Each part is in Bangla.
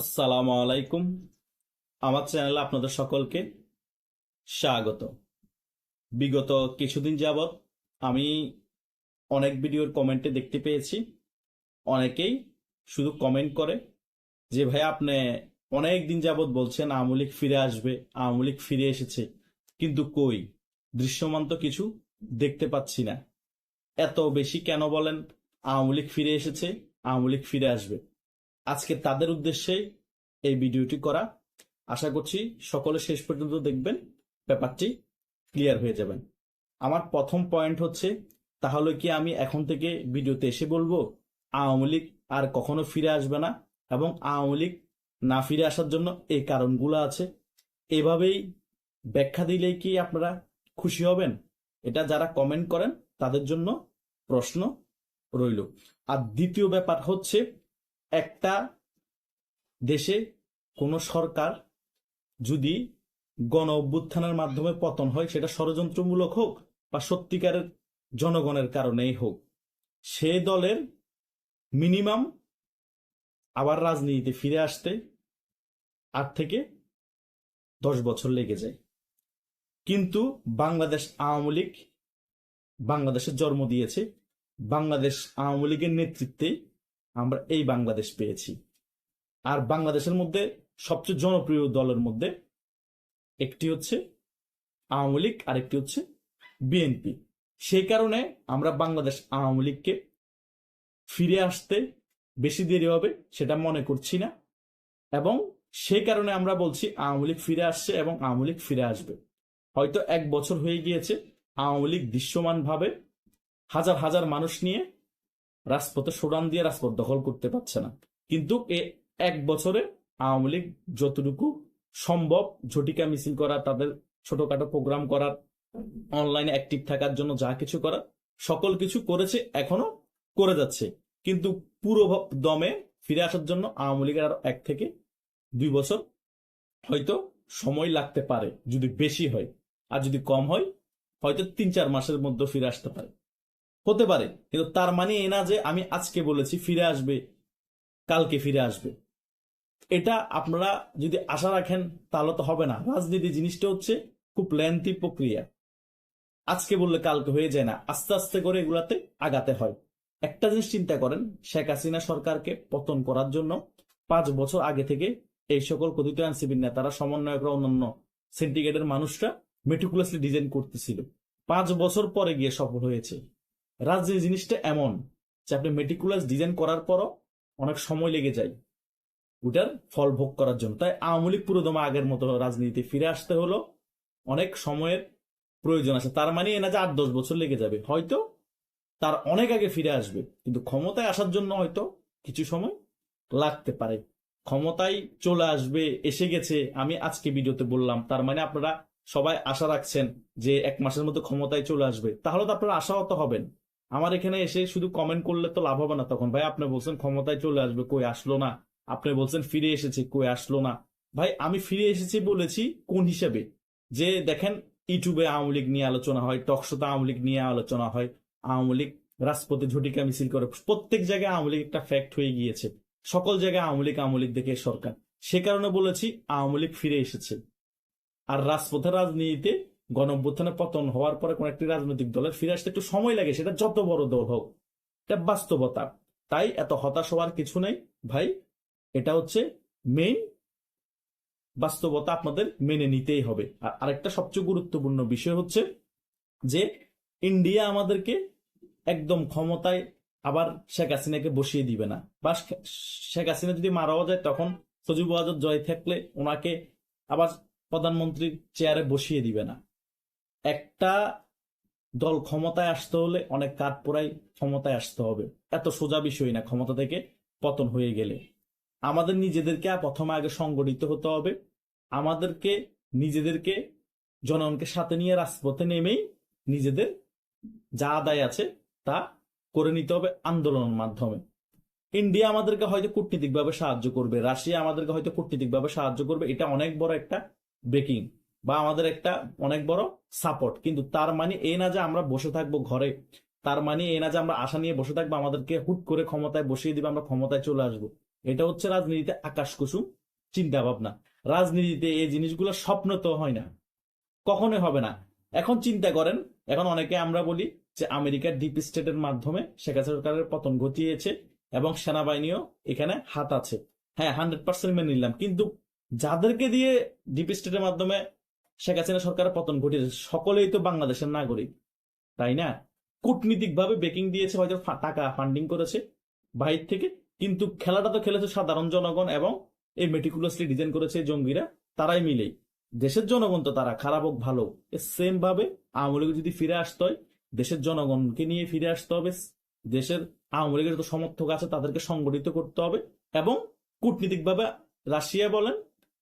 আসসালামু আলাইকুম। আমার চ্যানেলে আপনাদের সকলকে স্বাগত। বিগত কিছুদিন যাবৎ আমি অনেক ভিডিওর কমেন্টে দেখতে পেয়েছি। অনেকেই শুধু কমেন্ট করে যে, ভাই, আপনি অনেক দিন যাবৎ বলছেন আওয়ামী লীগ ফিরে আসবে, আওয়ামী লীগ ফিরে এসেছে। কিন্তু কই? দৃশ্যমান তো কিছু দেখতে পাচ্ছি না। এত বেশি কেন বলেন? আওয়ামী লীগ ফিরে এসেছে, আওয়ামী লীগ ফিরে আসবে। আজকে তাদের উদ্দেশ্যে এই ভিডিওটি করা। আশা করছি সকলে শেষ পর্যন্ত দেখবেন, ব্যাপারটি ক্লিয়ার হয়ে যাবেন। আমার প্রথম পয়েন্ট হচ্ছে, তাহলে কি আমি এখন থেকে ভিডিওতে এসে বলব, আওয়ামী লীগ আর কখনো ফিরে আসবে না এবং আওয়ামী লীগ না ফিরে আসার জন্য এই কারণগুলো আছে। এভাবেই ব্যাখ্যা দিলেই কি আপনারা খুশি হবেন? এটা যারা কমেন্ট করেন, তাদের জন্য প্রশ্ন রইল। আর দ্বিতীয় ব্যাপার হচ্ছে একটা দেশে কোনো সরকার যদি গণ অভ্যুত্থানের মাধ্যমে পতন হয়, সেটা ষড়যন্ত্রমূলক হোক বা সত্যিকারের জনগণের কারণেই হোক, সে দলের মিনিমাম আবার রাজনীতিতে ফিরে আসতে আট থেকে দশ বছর লেগে যায়। কিন্তু বাংলাদেশ আওয়ামী লীগ বাংলাদেশের জন্ম দিয়েছে। বাংলাদেশ আওয়ামী লীগের নেতৃত্বে আমরা এই বাংলাদেশ পেয়েছি। আর বাংলাদেশের মধ্যে সবচেয়ে জনপ্রিয় দলের মধ্যে একটি হচ্ছে আওয়ামী লীগ আর একটি হচ্ছে বিএনপি। সেই কারণে আমরা বাংলাদেশ আওয়ামী লীগকে ফিরে আসতে বেশি দেরি হবে, সেটা মনে করছি না। এবং সেই কারণে আমরা বলছি আওয়ামী লীগ ফিরে আসছে এবং আওয়ামী লীগ ফিরে আসবে। হয়তো এক বছর হয়ে গিয়েছে আওয়ামী লীগ দৃশ্যমানভাবে হাজার হাজার মানুষ নিয়ে রাজপথে সোডান দিয়ে রাজপথ দখল করতে পারছে না। কিন্তু এ এক বছরে আওয়ামী লীগ যতটুকু সম্ভব ঝটিকা মিছিল করা তাদের ছোটখাটো প্রোগ্রাম করার, অনলাইনে অ্যাক্টিভ থাকার জন্য যা কিছু করার, সকল কিছু করেছে, এখনও করে যাচ্ছে। কিন্তু পুরো দমে ফিরে আসার জন্য আওয়ামী লীগের আরও এক থেকে দুই বছর হয়তো সময় লাগতে পারে, যদি বেশি হয়। আর যদি কম হয়, হয়তো তিন চার মাসের মধ্যে ফিরে আসতে পারে। হতে পারে, কিন্তু তার মানে এ না যে আমি আজকে বলেছি ফিরে আসবে, কালকে ফিরে আসবে। এটা আপনারা যদি আশা রাখেন, তাহলে তো হবে না। রাজনীতি জিনিসটা হচ্ছে খুব লেন্থি প্রক্রিয়া। আজকে বললে কালকে হয়ে যায় না, আস্তে আস্তে করে এগুলাতে আগাতে হয়। একটা জিনিস চিন্তা করেন, শেখ হাসিনা সরকারকে পতন করার জন্য পাঁচ বছর আগে থেকে এই সকল কথিত আইনসিবির নেতারা, সমন্বয়করা, অন্যান্য সিন্ডিকেটের মানুষরা মেটিকুলাসলি ডিজাইন করতেছিল। পাঁচ বছর পরে গিয়ে সফল হয়েছে। রাজনীতি জিনিসটা এমন যে আপনি মেটিকুলাস ডিজাইন করার পরও অনেক সময় লেগে যায় ওটার ফল ভোগ করার জন্য। তাই আওয়ামী লীগ পুরোদমা আগের মতো রাজনীতি ফিরে আসতে হলো। অনেক সময়ের প্রয়োজন আছে। তার মানে এ না যে আট দশ বছর লেগে যাবে। হয়তো তার অনেক আগে ফিরে আসবে। কিন্তু ক্ষমতায় আসার জন্য হয়তো কিছু সময় লাগতে পারে। ক্ষমতায় চলে আসবে, এসে গেছে। আমি আজকে ভিডিওতে বললাম। তার মানে আপনারা সবাই আশা রাখছেন যে এক মাসের মধ্যে ক্ষমতায় চলে আসবে। তাহলে তো আপনারা আশাহত হবেন। আমার এখানে এসে শুধু কমেন্ট করলে তো লাভ হবে না তখন। ভাই, আপনি বলছেন ক্ষমতায় চলে আসবে, কই আসলো না? আপনি বলছেন ফিরে এসেছে, কই আসলো না? ভাই, আমি ফিরে এসেছি বলেছি কোন হিসাবে? যে দেখেন, ইউটিউবে আওয়ামী লীগ নিয়ে আলোচনা হয় টকশোতে আওয়ামী লীগ নিয়ে আলোচনা হয়, আওয়ামী লীগ রাজপথে ঝটিকা মিছিল করে, প্রত্যেক জায়গায় আওয়ামী লীগ একটা ফ্যাক্ট হয়ে গিয়েছে। সকল জায়গায় আওয়ামী লীগ আওয়ামী লীগ দেখে সরকার। সে কারণে বলেছি আওয়ামী লীগ ফিরে এসেছে। আর রাজপথের রাজনীতিতে গণঅভ্যুত্থানে পতন হওয়ার পরে কোন একটি রাজনৈতিক দলের ফিরে আসতে একটু সময় লাগে, সেটা যত বড় দল হোক। এটা বাস্তবতা। তাই এত হতাশ হওয়ার কিছু নেই ভাই। এটা হচ্ছে মেইন বাস্তবতা আপনাদের মেনে নিতেই হবে। আর আরেকটা সবচেয়ে গুরুত্বপূর্ণ বিষয় হচ্ছে যে ইন্ডিয়া আমাদেরকে একদম ক্ষমতায় আবার শেখ হাসিনাকে বসিয়ে দিবে না। বা শেখ হাসিনা যদি মারাও যায়, তখন সজিব ওয়াজদ জয় থাকলে ওনাকে আবার প্রধানমন্ত্রীর চেয়ারে বসিয়ে দিবে না। একটা দল ক্ষমতায় আসতে হলে অনেক কাঠ পোড়াই ক্ষমতায় আসতে হবে। এত সোজা বিষয় না, ক্ষমতা থেকে পতন হয়ে গেলে। আমাদের নিজেদেরকে প্রথমে আগে সংগঠিত হতে হবে। আমাদেরকে, নিজেদেরকে, জনগণকে সাথে নিয়ে রাজপথে নেমেই নিজেদের যা আদায় আছে তা করে নিতে হবে আন্দোলনের মাধ্যমে। ইন্ডিয়া আমাদেরকে হয়তো কূটনীতিকভাবে সাহায্য করবে, রাশিয়া আমাদেরকে হয়তো কূটনীতিকভাবে সাহায্য করবে, এটা অনেক বড় একটা ব্রেকিং বা আমাদের একটা অনেক বড় সাপোর্ট কিন্তু তার মানে এই না যে আমরা বসে থাকব ঘরে, তার মানে এই না যে আমরা আশা নিয়ে বসে থাকব, আমাদেরকে হুট করে ক্ষমতায় বসিয়ে দিবে, আমরা ক্ষমতায় চলে আসব। এটা হচ্ছে রাজনীতিতে আকাশ কুসুম চিন্তা ভাবনা রাজনীতিতে এই জিনিসগুলো স্বপ্ন তো হয় না, কখনোই হবে না। এখন চিন্তা করেন, এখন অনেকে আমরা বলি যে আমেরিকার ডিপ স্টেটের মাধ্যমে শেখ সরকারের পতন ঘটিয়েছে এবং সেনাবাহিনীও এখানে হাত আছে। হ্যাঁ হান্ড্রেড পার্সেন্ট মেনে নিলাম। কিন্তু যাদেরকে দিয়ে ডিপ স্টেটের মাধ্যমে শেখ হাসিনা সরকারের পতন ঘটিয়েছে। সকলেই তো বাংলাদেশের নাগরিক, তাই না? কূটনীতিক ভাবে বেকিং দিয়েছে, হয়তো টাকা ফান্ডিং করেছে বাহির থেকে, কিন্তু খেলাটা তো খেলেছে সাধারণ জনগণ এবং এই মেটিকুলাসলি ডিজাইন করেছে জঙ্গিরা, তারাই মিলেই। দেশের জনগণ তো তারা, খারাপ হোক, ভালো সেম ভাবে আওয়ামী লীগ যদি ফিরে আসতে হয়, দেশের জনগণকে নিয়ে ফিরে আসতে হবে। দেশের আওয়ামী লীগের সমর্থক আছে, তাদেরকে সংগঠিত করতে হবে এবং কূটনীতিকভাবে রাশিয়া বলেন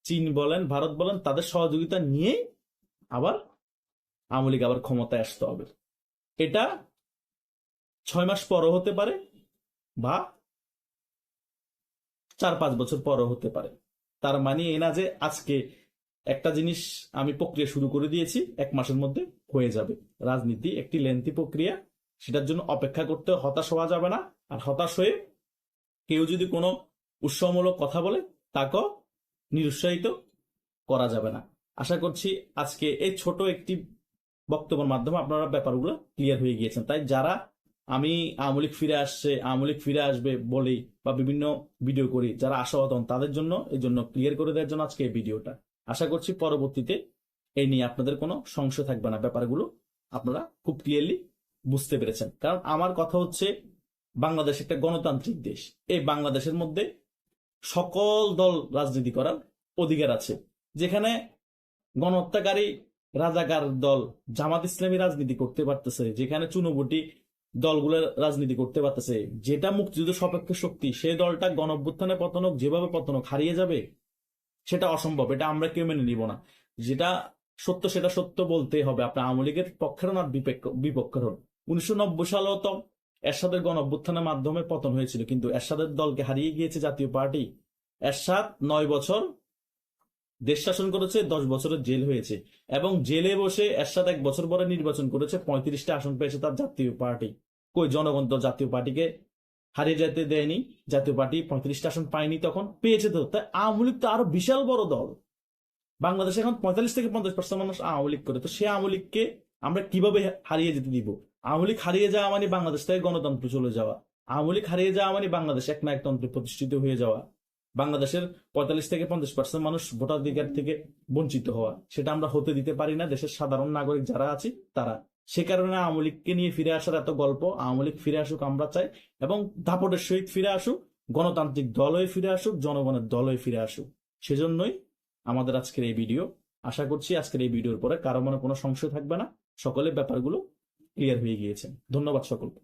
চীন বলেন, ভারত বলেন, তাদের সহযোগিতা নিয়ে আবার আওয়ামী লীগ আবার ক্ষমতায় আসতে হবে। এটা ছয় মাস পরও হতে পারে বা চার পাঁচ বছর পরও হতে পারে। তার মানে এ না যে আজকে একটা জিনিস আমি প্রক্রিয়া শুরু করে দিয়েছি, এক মাসের মধ্যে হয়ে যাবে। রাজনীতি একটি লেন্থি প্রক্রিয়া, সেটার জন্য অপেক্ষা করতে হতাশ হওয়া যাবে না। আর হতাশ হয়ে কেউ যদি কোনো উৎসাহমূলক কথা বলে, তাকেও নিরুৎসাহিত করা যাবে না। আশা করছি আজকে এই ছোট একটি বক্তব্যের মাধ্যমে আপনারা ব্যাপারগুলো ক্লিয়ার হয়ে গিয়েছেন। তাই যারা আমি আওয়ামী লীগ ফিরে আসছে, আওয়ামী লীগ ফিরে আসবে বলি বা বিভিন্ন ভিডিও করি, যারা আশাহত হন তাদের জন্য এই জন্য ক্লিয়ার করে দেওয়ার জন্য আজকে এই ভিডিওটা। আশা করছি পরবর্তীতে এই নিয়ে আপনাদের কোনো সংশয় থাকবে না। ব্যাপারগুলো আপনারা খুব ক্লিয়ারলি বুঝতে পেরেছেন। কারণ আমার কথা হচ্ছে বাংলাদেশ একটা গণতান্ত্রিক দেশ। এই বাংলাদেশের মধ্যে সকল দল রাজনীতি করার অধিকার আছে। যেখানে গণহত্যাকারী রাজাকার দল, জামাত ইসলামী রাজনীতি করতে পারতেছে, যেখানে চুনোবুটি দলগুলো রাজনীতি করতে পারতেছে। যেটা মুক্তিযুদ্ধ সপক্ষ শক্তি সেই দলটা গণঅভ্যুত্থানে পতনক যেভাবে পতনক হারিয়ে যাবে, সেটা অসম্ভব, এটা আমরা কেউ মেনে নিব না। যেটা সত্য, সেটা সত্য বলতে হবে। আপনি আওয়ামী লীগের পক্ষের না, বিপক্ষ- বিপক্ষের হন। উনিশশো নব্বই সালেও তো এরশাদের গণ অভ্যুত্থানের মাধ্যমে পতন হয়েছিল, কিন্তু এরশাদের দলকে হারিয়ে গিয়েছে জাতীয় পার্টি। এরশাদ নয় বছর দেশ শাসন করেছে, দশ বছরের জেল হয়েছে, এবং জেলে বসে এরশাদ এক বছর পরে নির্বাচন করেছে, পঁয়ত্রিশটা আসন পেয়েছে তার জাতীয় পার্টি। কই, জনগণ তো জাতীয় পার্টিকে হারিয়ে যেতে দেয়নি, জাতীয় পার্টি পঁয়ত্রিশটা আসন পায়নি তখন, পেয়েছে তো। তাই আওয়ামী লীগ তো আরও বিশাল বড় দল। বাংলাদেশে এখন পঁয়তাল্লিশ থেকে পঞ্চাশ পার্সেন্ট মানুষ আওয়ামী লীগ করে, তো সে আওয়ামী লীগকে আমরা কীভাবে হারিয়ে যেতে দিব? আওয়ামী হারিয়ে যাওয়া মানে বাংলাদেশ থেকে গণতন্ত্র চলে যাওয়া। আওয়ামী হারিয়ে যাওয়া মানে বাংলাদেশ এক নায়কতন্ত্রে প্রতিষ্ঠিত হয়ে যাওয়া। বাংলাদেশের পঁয়তাল্লিশ থেকে পঞ্চাশ পার্সেন্ট মানুষ ভোটাধিকার থেকে বঞ্চিত হওয়া। সেটা আমরা হতে দিতে পারি না। দেশের সাধারণ নাগরিক যারা আছি, তারা। সে কারণে আওয়ামী লীগকে নিয়ে ফিরে আসার এত গল্প, আওয়ামী লীগ ফিরে আসুক আমরা চাই এবং দাপটের সহিত ফিরে আসুক, গণতান্ত্রিক দল হয়ে ফিরে আসুক, জনগণের দল হয়ে ফিরে আসুক। সেজন্যই আমাদের আজকের এই ভিডিও। আশা করছি আজকের এই ভিডিওর পরে কারও মনে কোনো সংশয় থাকবে না। সকলের ব্যাপারগুলো ক্লিয়ার হয়ে গিয়েছেন ধন্যবাদ সকলকে।